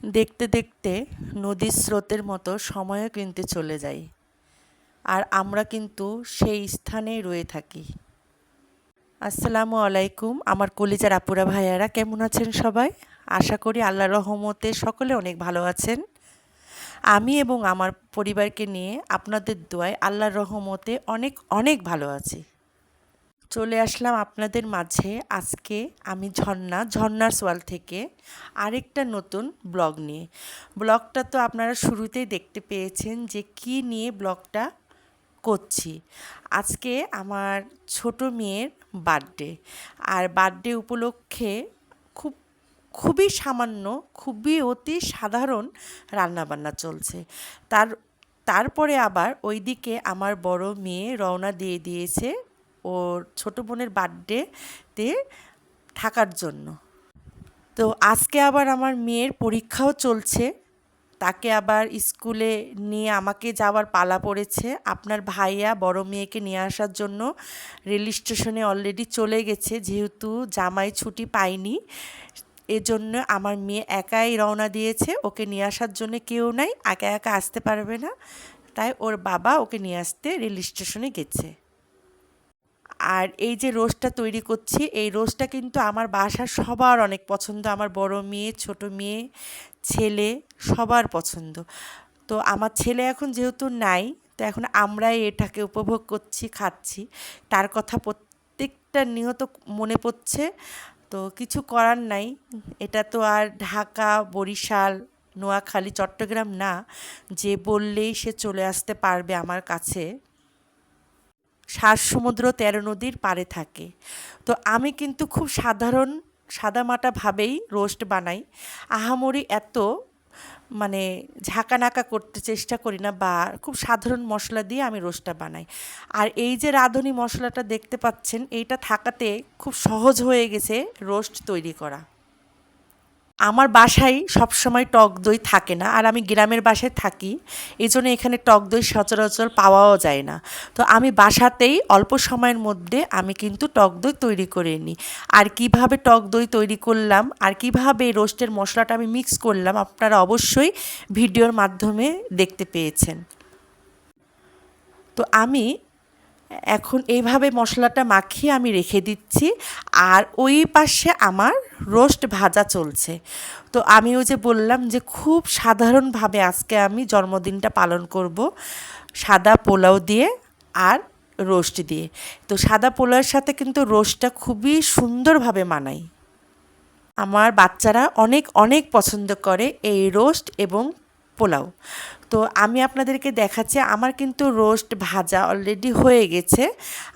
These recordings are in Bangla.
দেখতে দেখতে নদীর স্রোতের মতো সময়ও কিন্তু চলে যায়। আর আমরা কিন্তু সেই স্থানেই রয়ে থাকি। আসসালামু আলাইকুম, আমার কলিজার আপুরা ভাইয়ারা কেমন আছেন সবাই? আশা করি আল্লাহর রহমতে সকলে অনেক ভালো আছেন। আমি এবং আমার পরিবারকে নিয়ে আপনাদের দোয়ায় আল্লাহর রহমতে অনেক অনেক ভালো আছি। চলে আসলাম আপনাদের মাঝে আজকে আমি ঝর্ণা, ঝর্ণার সোয়াল থেকে আরেকটা নতুন ব্লগ নিয়ে। ব্লগটা তো আপনারা শুরুতেই দেখতে পেয়েছেন যে কি নিয়ে ব্লগটা করছি। আজকে আমার ছোট মেয়ের বার্থডে, আর বার্থডে উপলক্ষে খুব, খুবই সামান্য, খুবই অতি সাধারণ রান্নাবান্না চলছে। তার, তারপরে আবার ওইদিকে আমার বড় মেয়ে রওনা দিয়ে দিয়েছে ওর ছোটো বোনের বার্থডেতে থাকার জন্য। তো আজকে আবার আমার মেয়ের পরীক্ষাও চলছে। তাকে আবার স্কুলে নিয়ে আমাকে যাওয়ার পালা পড়েছে। আপনার ভাইয়া বড় মেয়েকে নিয়ে আসার জন্য রেল স্টেশনে অলরেডি চলে গেছে। যেহেতু জামাই ছুটি পায়নি, এজন্য আমার মেয়ে একাই রওনা দিয়েছে। ওকে নিয়ে আসার জন্য কেউ নাই, একা একা আসতে পারবে না। তাই ওর বাবা ওকে নিয়ে আসতে রেল স্টেশনে গেছে। আর এই যে রোস্টটা তৈরি করছি, এই রোস্টটা কিন্তু আমার বাসার সবার অনেক পছন্দ। আমার বড় মেয়ে, ছোট মেয়ে, ছেলে সবার পছন্দ। তো আমার ছেলে এখন যেহেতু নাই, তো এখন আমরাই এটাকে উপভোগ করছি, খাচ্ছি। তার কথা প্রত্যেকটা নিহত মনে পড়ছে। তো কিছু করার নাই। এটা তো আর ঢাকা, বরিশাল, নোয়াখালী, চট্টগ্রাম না, যে বললেই সে চলে আসতে পারবে আমার কাছে। সাত সমুদ্র তেরো নদীর পাড়ে থাকে। তো আমি কিন্তু খুব সাধারণ সাদামাটাভাবেই রোস্ট বানাই। আহামরি এত মানে ঝাঁকানাকা করতে চেষ্টা করি না বা খুব সাধারণ মশলা দিয়ে আমি রোস্টটা বানাই। আর এই যে রাঁধুনি মশলাটা দেখতে পাচ্ছেন, এইটা থাকাতে খুব সহজ হয়ে গেছে রোস্ট তৈরি করা। আমার বাসায় সবসময় টক দই থাকে না, আর আমি গ্রামের বাসায় থাকি এই জন্য এখানে টক দই সচরাচর পাওয়াও যায় না। তো আমি বাসাতেই অল্প সময়ের মধ্যে আমি কিন্তু টক দই তৈরি করে নিই। আর কীভাবে টক দই তৈরি করলাম, আর কীভাবে রোস্টের মশলাটা আমি মিক্স করলাম, আপনারা অবশ্যই ভিডিওর মাধ্যমে দেখতে পেয়েছেন। তো আমি এখন এইভাবে মশলাটা মাখিয়ে আমি রেখে দিচ্ছি। আর ওই পাশে আমার রোস্ট ভাজা চলছে। তো আমি ওই যে বললাম যে খুব সাধারণভাবে আজকে আমি জন্মদিনটা পালন করব সাদা পোলাও দিয়ে আর রোস্ট দিয়ে। তো সাদা পোলাওয়ের সাথে কিন্তু রোস্টটা খুবই সুন্দরভাবে মানায়। আমার বাচ্চারা অনেক অনেক পছন্দ করে এই রোস্ট এবং পোলাও। তো আমি আপনাদেরকে দেখাচ্ছি, আমার কিন্তু রোস্ট ভাজা অলরেডি হয়ে গেছে।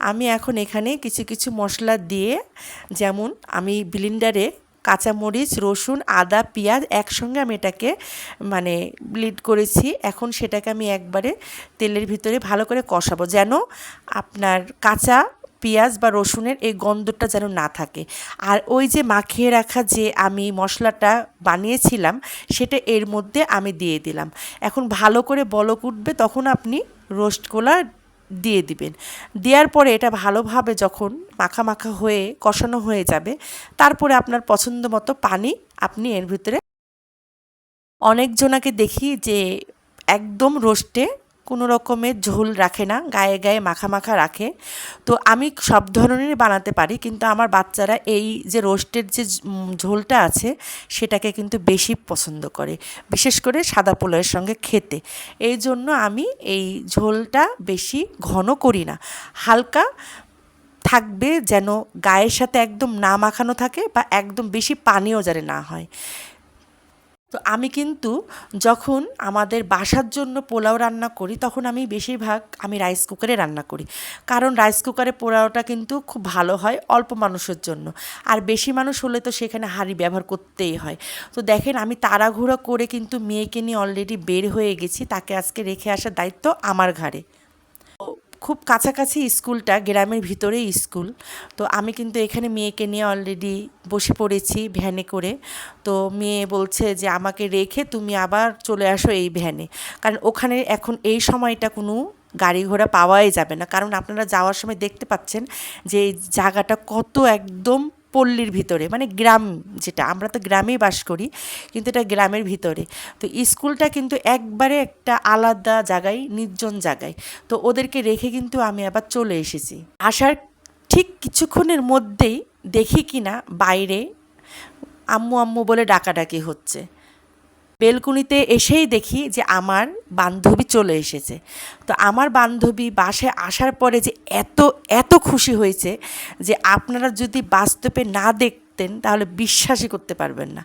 আমি এখন এখানে কিছু কিছু মশলা দিয়ে, যেমন আমি ব্লিন্ডারে কাঁচামরিচ, রসুন, আদা, পেঁয়াজ একসঙ্গে আমি এটাকে মানে ব্লিড করেছি। এখন সেটাকে আমি একবারে তেলের ভিতরে ভালো করে কষাবো। যেন আপনার কাঁচা পেঁয়াজ বা রসুনের এই গন্ধটা যেন না থাকে। আর ওই যে মাখিয়ে রাখা যে আমি মশলাটা বানিয়েছিলাম, সেটা এর মধ্যে আমি দিয়ে দিলাম। এখন ভালো করে বলক উঠবে, তখন আপনি রোস্টগুলা দিয়ে দিবেন। দেওয়ার পরে এটা ভালোভাবে যখন মাখা মাখা হয়ে কষানো হয়ে যাবে, তারপরে আপনার পছন্দ মতো পানি আপনি এর ভিতরে অনেকজনাকে দেখি যে একদম রোস্টে কোনো রকমের ঝোল রাখে না, গায়ে গায়ে মাখা মাখা রাখে। তো আমি সব ধরনেরই বানাতে পারি, কিন্তু আমার বাচ্চারা এই যে রোস্টের যে ঝোলটা আছে, সেটাকে কিন্তু বেশি পছন্দ করে, বিশেষ করে সাদা পোলাওয়ের সঙ্গে খেতে। এই জন্য আমি এই ঝোলটা বেশি ঘন করি না। হালকা থাকবে যেন গায়ের সাথে একদম না মাখানো থাকে বা একদম বেশি পানিও যেন না হয়। তো আমি কিন্তু যখন আমাদের বাসার জন্য পোলাও রান্না করি, তখন আমি বেশিরভাগ আমি রাইস কুকারে রান্না করি। কারণ রাইস কুকারে পোলাওটা কিন্তু খুব ভালো হয় অল্প মানুষের জন্য। আর বেশি মানুষ হলে তো সেখানে হাঁড়ি ব্যবহার করতেই হয়। তো দেখেন, আমি তাড়াঘুড়ো করে কিন্তু মেয়েকে নিয়ে অলরেডি বের হয়ে গেছি, তাকে আজকে রেখে আসার দায়িত্ব আমার ঘাড়ে। খুব কাছাকাছি স্কুলটা, গ্রামের ভিতরেই স্কুল। তো আমি কিন্তু এখানে মেয়েকে নিয়ে অলরেডি বসে পড়েছি ভ্যানে করে। তো মেয়ে বলছে যে, আমাকে রেখে তুমি আবার চলে আসো এই ভ্যানে কারণ ওখানে এখন এই সময়টা কোনো গাড়ি ঘোড়া পাওয়াই যাবে না। কারণ আপনারা যাওয়ার সময় দেখতে পাচ্ছেন যে, এই জায়গাটা কত একদম পল্লীর ভিতরে মানে গ্রাম যেটা, আমরা তো গ্রামেই বাস করি, কিন্তু এটা গ্রামের ভিতরে। তো স্কুলটা কিন্তু একবারে একটা আলাদা জায়গায়, নির্জন জায়গায়। তো ওদেরকে রেখে কিন্তু আমি আবার চলে এসেছি। আসার ঠিক কিছুক্ষণের মধ্যেই দেখি কিনা বাইরে আম্মু আম্মু বলে ডাকাডাকি হচ্ছে। বেলকুনিতে এসেই দেখি যে আমার বান্ধবী চলে এসেছে। তো আমার বান্ধবী বাসে আসার পরে যে এত এত খুশি হয়েছে যে আপনারা যদি বাস্তবে না দেখতেন তাহলে বিশ্বাসই করতে পারবেন না।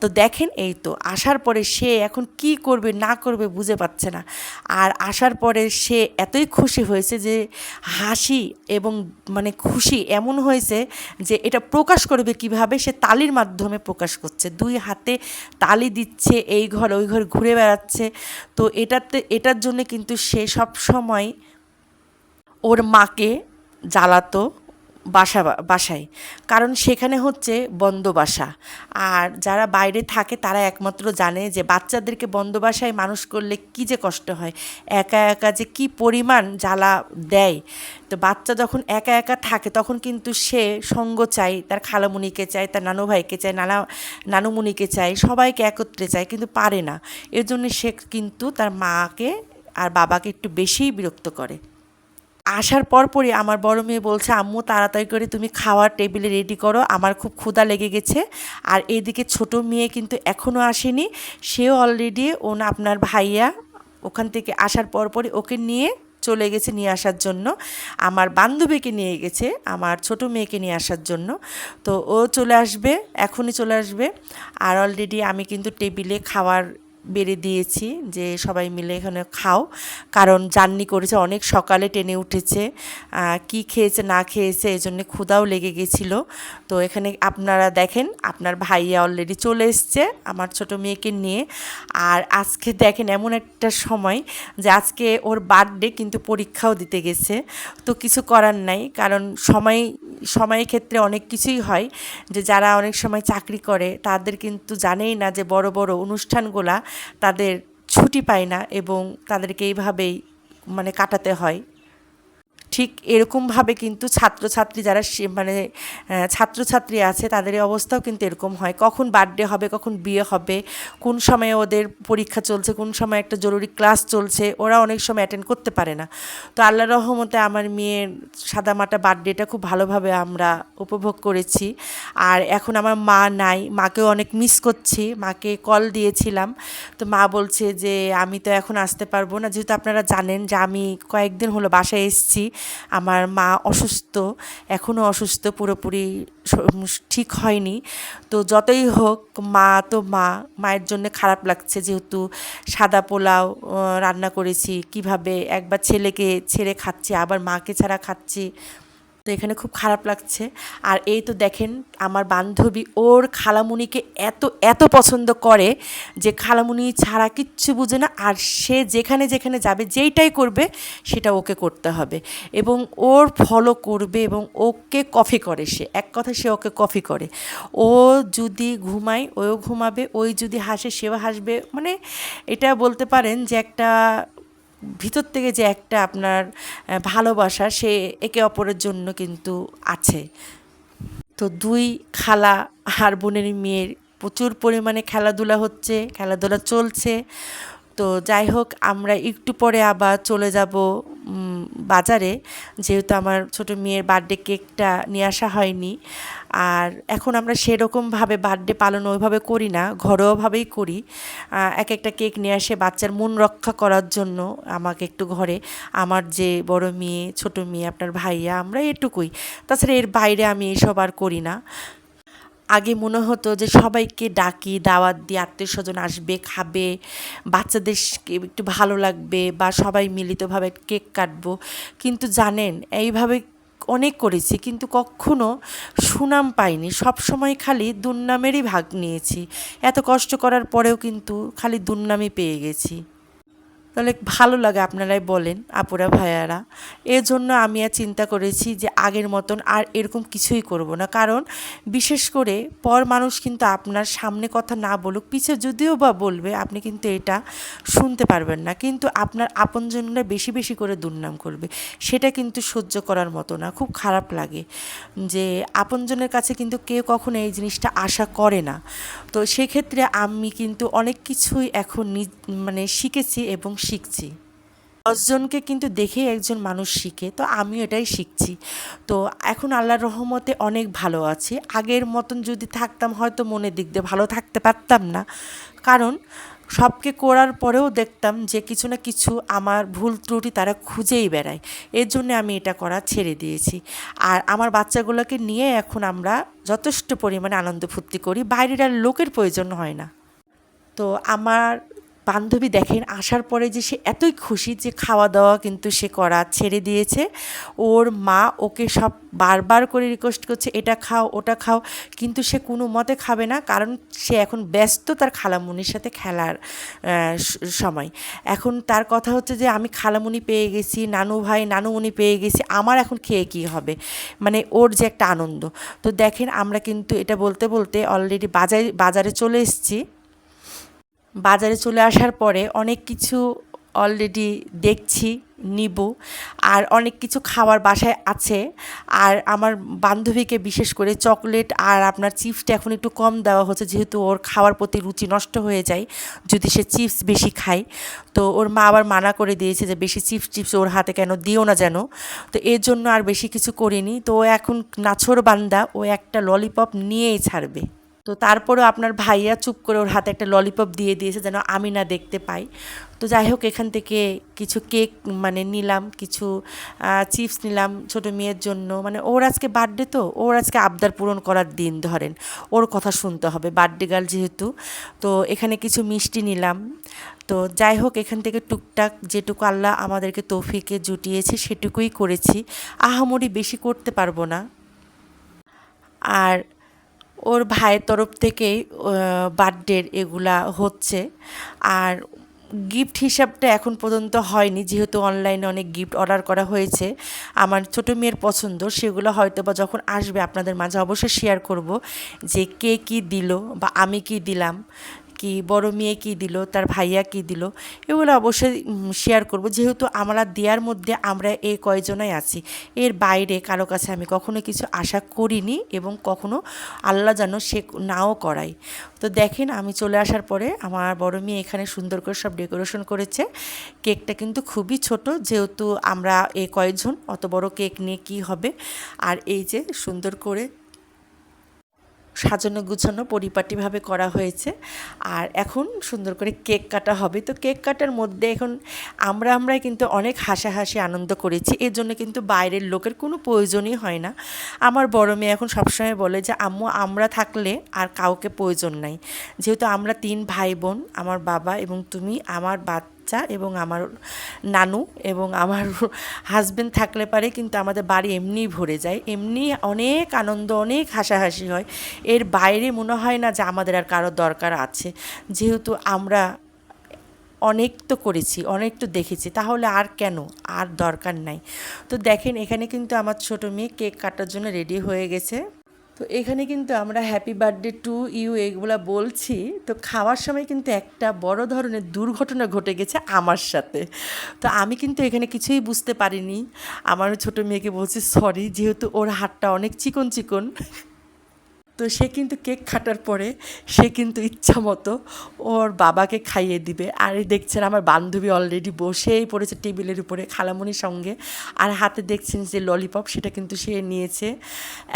তো দেখেন এই তো, আসার পরে সে এখন কি করবে, না করবে বুঝে পাচ্ছে না। আর আসার পরে সে এতই খুশি হয়েছে যে হাসি এবং মানে খুশি এমন হয়েছে যে এটা প্রকাশ করবে কীভাবে, সে তালির মাধ্যমে প্রকাশ করছে। দুই হাতে তালি দিচ্ছে, এই ঘর ওই ঘর ঘুরে বেড়াচ্ছে। তো এটাতে, এটার জন্য কিন্তু সে সব সময় ওর মাকে জ্বালাতো বাসা, বাসায়। কারণ সেখানে হচ্ছে বন্ধ বাসা। আর যারা বাইরে থাকে, তারা একমাত্র জানে যে বাচ্চাদেরকে বন্ধ বাসায় মানুষ করলে কী যে কষ্ট হয়। একা একা যে কি পরিমাণ জ্বালা দেয়। তো বাচ্চা যখন একা একা থাকে, তখন কিন্তু সে সঙ্গ চাই তার খালামুনিকে চায়, তার নানু ভাইকে চায়, নানা, নানুমুনিকে চায়, সবাইকে একত্রে চায়, কিন্তু পারে না। এর জন্য সে কিন্তু তার মাকে আর বাবাকে একটু বেশিই বিরক্ত করে। আসার পরপরই আমার বড় মেয়ে বলছে, আম্মু, তাড়াতাড়ি করে তুমি খাওয়ার টেবিলে রেডি করো, আমার খুব ক্ষুধা লেগে গেছে। আর এদিকে ছোট মেয়ে কিন্তু এখনও আসেনি, সেও অলরেডি ওন আপনার ভাইয়া ওখান থেকে আসার পরপরই ওকে নিয়ে চলে গেছে নিয়ে আসার জন্য। আমার বান্ধবীকে নিয়ে গেছে, আমার ছোট মেয়েকে নিয়ে আসার জন্য। তো ও চলে আসবে, এখনই চলে আসবে। আর অলরেডি আমি কিন্তু টেবিলে খাওয়ার বেড়ে দিয়েছি যে সবাই মিলে এখানে খাও। কারণ জার্নি করেছে, অনেক সকালে টেনে উঠেছে। কি খেয়েছে, না খেয়েছে, এই জন্যে ক্ষুদাও লেগে গেছিল। তো এখানে আপনারা দেখেন, আপনার ভাইয়া অলরেডি চলে এসছে, আমার ছোট মেয়েকে নিয়ে। আর আজকে দেখেন এমন একটা সময় যে আজকে ওর বার্থডে কিন্তু পরীক্ষাও দিতে গেছে। তো কিছু করার নাই, কারণ সময়, সময়ের ক্ষেত্রে অনেক কিছুই হয়। যে যারা অনেক সময় চাকরি করে, তাদের কিন্তু জানেই না যে বড় বড় অনুষ্ঠানগুলা তাদের ছুটি পায় না এবং তাদেরকে এইভাবেই মানে কাটাতে হয়। ঠিক এরকমভাবে কিন্তু ছাত্রছাত্রী যারা মানে ছাত্রছাত্রী আছে তাদের অবস্থাও কিন্তু এরকম হয়। কখন বার্থডে হবে, কখন বিয়ে হবে, কোন সময়ে ওদের পরীক্ষা চলছে, কোন সময় একটা জরুরি ক্লাস চলছে, ওরা অনেক সময় অ্যাটেন্ড করতে পারে না। তো আল্লাহ রহমতে আমার মেয়ের সাদামাটা বার্থডেটা খুব ভালোভাবে আমরা উপভোগ করেছি। আর এখন আমার মা নাই, মাকেও অনেক মিস করছি, মাকে কল দিয়েছিলাম। তো মা বলছে যে, আমি তো এখন আসতে পারব না। যেহেতু আপনারা জানেন যে আমি কয়েকদিন হলো বাসায় এসেছি আমার মা অসুস্থ এখনও অসুস্থ, পুরোপুরি ঠিক হয়নি। তো যতই হোক, মা তো মা, মায়ের জন্য খারাপ লাগছে যেহেতু সাদা পোলাও রান্না করেছি, কীভাবে একবার ছেলেকে ছেড়ে খাচ্ছি, আবার মাকে ছাড়া খাচ্ছি তো এখানে খুব খারাপ লাগছে। আর এই তো দেখেন, আমার বান্ধবী ওর খালামুনিকে এত এত পছন্দ করে যে খালামুনি ছাড়া কিচ্ছু বুঝে না, আর সে যেখানে যেখানে যাবে, যেইটাই করবে, সেটা ওকে করতে হবে। এবং ওর ফলো করবে এবং ওকে কফি করে সে। এক কথা সে ওকে কফি করে। ও যদি ঘুমায় ওও ঘুমাবে, ওই যদি হাসে, সেও হাসবে। মানে এটা বলতে পারেন যে একটা ভিতর থেকে যে একটা আপনার ভালোবাসা সে একে অপরের জন্য কিন্তু আছে। তো দুই খালা আর বোনের মেয়ের প্রচুর পরিমাণে খেলাধুলা হচ্ছে, খেলাধুলা চলছে। তো যাই হোক, আমরা একটু পরে আবার চলে যাব বাজারে। যেহেতু আমার ছোট মেয়ের বার্থডে কেকটা নিয়ে আসা হয়নি। আর এখন আমরা সেরকমভাবে বার্থডে পালন ওইভাবে করি না, ঘরোয়াভাবেই করি। এক একটা কেক নিয়ে আসে বাচ্চার মন রক্ষা করার জন্য আমাকে একটু ঘরে। আমার যে বড় মেয়ে, ছোট মেয়ে, আপনার ভাইয়া আমরা এটুকুই। তাছাড়া এর বাইরে আমি এসব আর করি না। আগে মনে হতো যে সবাইকে ডাকি, দাওয়াত দিয়ে আত্মীয় স্বজন আসবে, খাবে, বাচ্চাদের একটু ভালো লাগবে বা সবাই মিলিতভাবে কেক কাটবো। কিন্তু জানেন, এইভাবে অনেক করেছি কিন্তু কখনো সুনাম পাইনি। সব সময় খালি দুর্নামেরই ভাগ নিয়েছি। এত কষ্ট করার পরেও কিন্তু খালি দুর্নামই পেয়ে গেছি। তাহলে ভালো লাগে আপনারাই বলেন, আপুরা, ভাইয়ারা। এর জন্য আমি আর চিন্তা করেছি যে আগের মতন আর এরকম কিছুই করব না। কারণ বিশেষ করে পর মানুষ কিন্তু আপনার সামনে কথা না বলুক, পিছে যদিও বা বলবে, আপনি কিন্তু এটা শুনতে পারবেন না। কিন্তু আপনার আপনজনরা বেশি বেশি করে দুর্নাম করবে। সেটা কিন্তু সহ্য করার মতো না। খুব খারাপ লাগে যে আপনজনের কাছে কিন্তু কেউ কখনো এই জিনিসটা আশা করে না। তো সেক্ষেত্রে আমি কিন্তু অনেক কিছুই এখন মানে শিখেছি এবং শিখছি। দশজনকে কিন্তু দেখে একজন মানুষ শিখে, তো আমিও এটাই শিখছি। তো এখন আল্লাহর রহমতে অনেক ভালো আছি। আগের মতন যদি থাকতাম, হয়তো মনের দিক দিয়ে ভালো থাকতে পারতাম না। কারণ সবকে করার পরেও দেখতাম যে কিছু না কিছু আমার ভুল ত্রুটি তারা খুঁজেই বেড়ায়। এর জন্য আমি এটা করা ছেড়ে দিয়েছি। আর আমার বাচ্চাগুলোকে নিয়ে এখন আমরা যথেষ্ট পরিমাণে আনন্দ ফুর্তি করি। বাইরের আর লোকের প্রয়োজন হয় না। তো আমার বান্ধবী দেখেন, আসার পরে যে সে এতই খুশি যে খাওয়া দাওয়া কিন্তু সে করা ছেড়ে দিয়েছে। ওর মা ওকে সব বারবার করে রিকোয়েস্ট করছে, এটা খাও, ওটা খাও। কিন্তু সে কোনো মতে খাবে না, কারণ সে এখন ব্যস্ত তার খালামুনির সাথে খেলার সময়। এখন তার কথা হচ্ছে যে, আমি খালামুনি পেয়ে গেছি, নানু ভাই নানুমণি পেয়ে গেছি, আমার এখন খেয়ে কী হবে? মানে ওর যে একটা আনন্দ। তো দেখেন, আমরা কিন্তু এটা বলতে বলতে অলরেডি বাজারে বাজারে চলে এসেছি। বাজারে চলে আসার পরে অনেক কিছু অলরেডি দেখছি, নিব। আর অনেক কিছু খাওয়ার বাসায় আছে। আর আমার বান্ধবীকে বিশেষ করে চকলেট আর আপনার চিপসটা এখন একটু কম দেওয়া হচ্ছে, যেহেতু ওর খাওয়ার প্রতি রুচি নষ্ট হয়ে যায়, যদি সে চিপস বেশি খায়। তো ওর মা আবার মানা করে দিয়েছে যে, বেশি চিপস চিপস ওর হাতে কেন দিও না যেন? তো এর জন্য আর বেশি কিছু করিনি। তো ও এখন নাছর বান্দা, ও একটা ললিপপ নিয়েই ছাড়বে। তো তারপরেও আপনার ভাইয়া চুপ করে ওর হাতে একটা ললিপপ দিয়ে দিয়েছে যেন আমি না দেখতে পাই। তো যাই হোক, এখান থেকে কিছু কেক মানে নিলাম, কিছু চিপস নিলাম ছোটো মেয়ের জন্য। মানে ওর আজকে বার্থডে তো, ওর আজকে আবদার পূরণ করার দিন ধরেন। ওর কথা শুনতে হবে বার্থডে গার্ল যেহেতু। তো এখানে কিছু মিষ্টি নিলাম। তো যাই হোক, এখান থেকে টুকটাক যেটুকু আল্লাহ আমাদেরকে তৌফিকে জুটিয়েছে, সেটুকুই করেছি। আহামরি বেশি করতে পারব না। আর ওর ভাইয়ের তরফ থেকেই বার্থডের এগুলা হচ্ছে। আর গিফট হিসাবটা এখন পর্যন্ত হয়নি, যেহেতু অনলাইনে অনেক গিফট অর্ডার করা হয়েছে। আমার ছোটো মেয়ের পছন্দ, সেগুলো হয়তো বা যখন আসবে আপনাদের মাঝে অবশ্যই শেয়ার করব যে কে কি দিল বা আমি কি দিলাম। কি, বড় মেয়ে কি দিল, তার ভাইয়া কি দিল, এগুলো অবশ্যই শেয়ার করব। যেহেতু আমরা দেওয়ার মধ্যে আমরা এই কয়জনাই আছি, এর বাইরে কারও কাছে আমি কখনো কিছু আশা করিনি এবং কখনো আল্লাহ যেন সে নাও করাই তো দেখেন, আমি চলে আসার পরে আমার বড় মেয়ে এখানে সুন্দর করে সব ডেকোরেশন করেছে। কেকটা কিন্তু খুবই ছোট, যেহেতু আমরা এ কয়েকজন অত বড় কেক নিয়ে কি হবে? আর এই যে সুন্দর করে সাজানো গুছানো পরিপাটিভাবে করা হয়েছে। আর এখন সুন্দর করে কেক কাটা হবে। তো কেক কাটার মধ্যে এখন আমরা আমরাই কিন্তু অনেক হাসাহাসি আনন্দ করেছি। এর জন্য কিন্তু বাইরের লোকের কোনো প্রয়োজনই হয় না। আমার বড় মেয়ে এখন সবসময় বলে যে, আম্মু, আমরা থাকলে আর কাউকে প্রয়োজন নাই। যেহেতু আমরা তিন ভাই বোন, আমার বাবা এবং তুমি, আমার বাচ্চা এবং আমার নানু এবং আমার হাজবেন্ড থাকলে পারে, কিন্তু আমাদের বাড়ি এমনিই ভরে যায়। এমনি অনেক আনন্দ, অনেক হাসাহাসি হয়। এর বাইরে মনে হয় না যে আমাদের আর কারোর দরকার আছে। যেহেতু আমরা অনেক তো করেছি, অনেক তো দেখেছি, তাহলে আর কেন? আর দরকার নাই। তো দেখেন, এখানে কিন্তু আমার ছোটো মেয়ে কেক কাটার জন্য রেডি হয়ে গেছে। তো এখানে কিন্তু আমরা হ্যাপি বার্থডে টু ইউ এগুলো বলছি। তো খাওয়ার সময় কিন্তু একটা বড় ধরনের দুর্ঘটনা ঘটে গেছে আমার সাথে। তো আমি কিন্তু এখানে কিছুই বুঝতে পারিনি। আমার ছোট মেয়েকে বলছি সরি যেহেতু ওর হাতটা অনেক চিকন চিকন তো সে কিন্তু কেক কাটার পরে সে কিন্তু ইচ্ছা মতো ওর বাবাকে খাইয়ে দিবে। আর দেখছেন আমার বান্ধবী অলরেডি বসেই পড়েছে টেবিলের উপরে খালামনির সঙ্গে। আর হাতে দেখছেন যে ললিপপ সেটা কিন্তু সে নিয়েছে।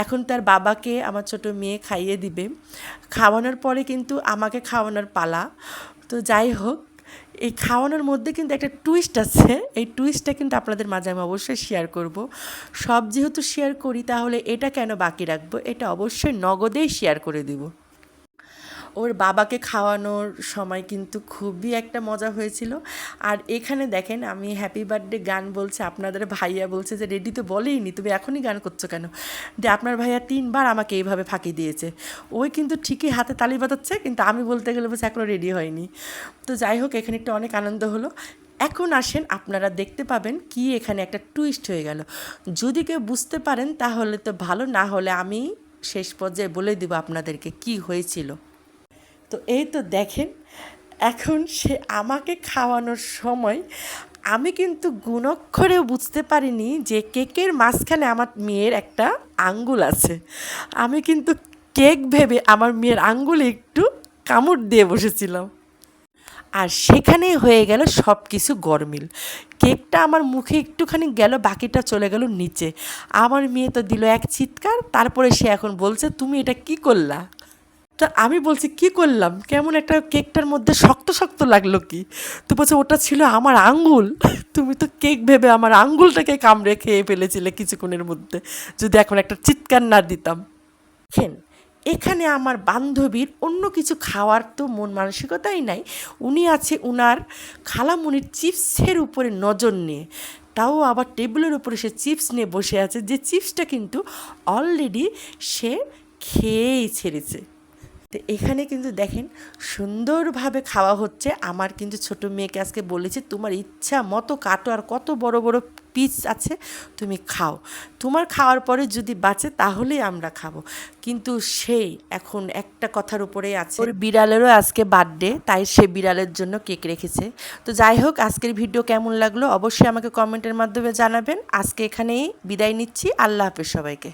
এখন তার বাবাকে আমার ছোট মেয়ে খাইয়ে দিবে। খাওয়ানোর পরে কিন্তু আমাকে খাওয়ানোর পালা। তো যাই হোক এই খাওয়ানোর মধ্যে কিন্তু একটা টুইস্ট আছে। এই টুইস্টটা কিন্তু আপনাদের মাঝে আমি অবশ্যই শেয়ার করব। সব যেহেতু শেয়ার করি, তাহলে এটা কেন বাকি রাখব? এটা অবশ্যই নগদেই শেয়ার করে দিব। ওর বাবাকে খাওয়ানোর সময় কিন্তু খুবই একটা মজা হয়েছিল। আর এখানে দেখেন আমি হ্যাপি বার্থডে গান বলছে, আপনাদের ভাইয়া বলছে যে রেডি তো বলেইনি, তুমি এখনই গান করছ কেন? যে, আপনার ভাইয়া তিনবার আমাকে এইভাবে ফাঁকি দিয়েছে। ওই কিন্তু ঠিকই হাতে তালি বাজাচ্ছে, কিন্তু আমি বলতে গেলে বলছে এখনও রেডি হয়নি। তো যাই হোক, এখানে একটু অনেক আনন্দ হলো। এখন আসেন, আপনারা দেখতে পাবেন কি এখানে একটা টুইস্ট হয়ে গেল। যদি কেউ বুঝতে পারেন, তাহলে তো ভালো, না হলে আমি শেষ পর্যায়ে বলে দিব আপনাদেরকে কি হয়েছিল। তো এই তো দেখেন, এখন সে আমাকে খাওয়ানোর সময় আমি কিন্তু গুণক্ষরেও বুঝতে পারিনি যে কেকের মাঝখানে আমার মেয়ের একটা আঙ্গুল আছে। আমি কিন্তু কেক ভেবে আমার মেয়ের আঙ্গুলে একটু কামড় দিয়ে বসেছিলাম। আর সেখানে হয়ে গেল সব কিছু গরমিল। কেকটা আমার মুখে একটুখানি গেল, বাকিটা চলে গেল নিচে। আমার মেয়ে তো দিল এক চিৎকার, তারপরে সে এখন বলছে, তুমি এটা কি করলা? তা আমি বলছি, কি করলাম? কেমন একটা কেকটার মধ্যে শক্ত শক্ত লাগল কি? তো বলছে, ওটা ছিল আমার আঙ্গুল। তুমি তো কেক ভেবে আমার আঙ্গুলটাকে কামড়ে খেয়ে ফেলেছিলে কিছুক্ষণের মধ্যে। যদি এখন একটা চিৎকার না দিতাম। দেখেন এখানে আমার বান্ধবীর অন্য কিছু খাওয়ার তো মন মানসিকতাই নাই। উনি আছে উনার খালামুনির চিপসের উপরে নজর নিয়ে। তাও আবার টেবিলের উপরে সে চিপস নিয়ে বসে আছে, যে চিপসটা কিন্তু অলরেডি সে খেয়েই ছেড়েছে। তো এখানে কিন্তু দেখেন সুন্দরভাবে খাওয়া হচ্ছে। আমার কিন্তু ছোট মেয়েকে আজকে বলেছে, তোমার ইচ্ছা মতো কাটো আর কত বড় বড় পিস আছে, তুমি খাও। তোমার খাওয়ার পরে যদি বাঁচে তাহলেই আমরা খাব। কিন্তু সেই এখন একটা কথার উপরেই আছে। ওর বিড়ালেরও আজকে বার্থডে তাই সে বিড়ালের জন্য কেক রেখেছে। তো যাই হোক, আজকের ভিডিও কেমন লাগল অবশ্যই আমাকে কমেন্টের মাধ্যমে জানাবেন। আজকে এখানেই বিদায় নিচ্ছি। আল্লাহ হাফেজ সবাইকে।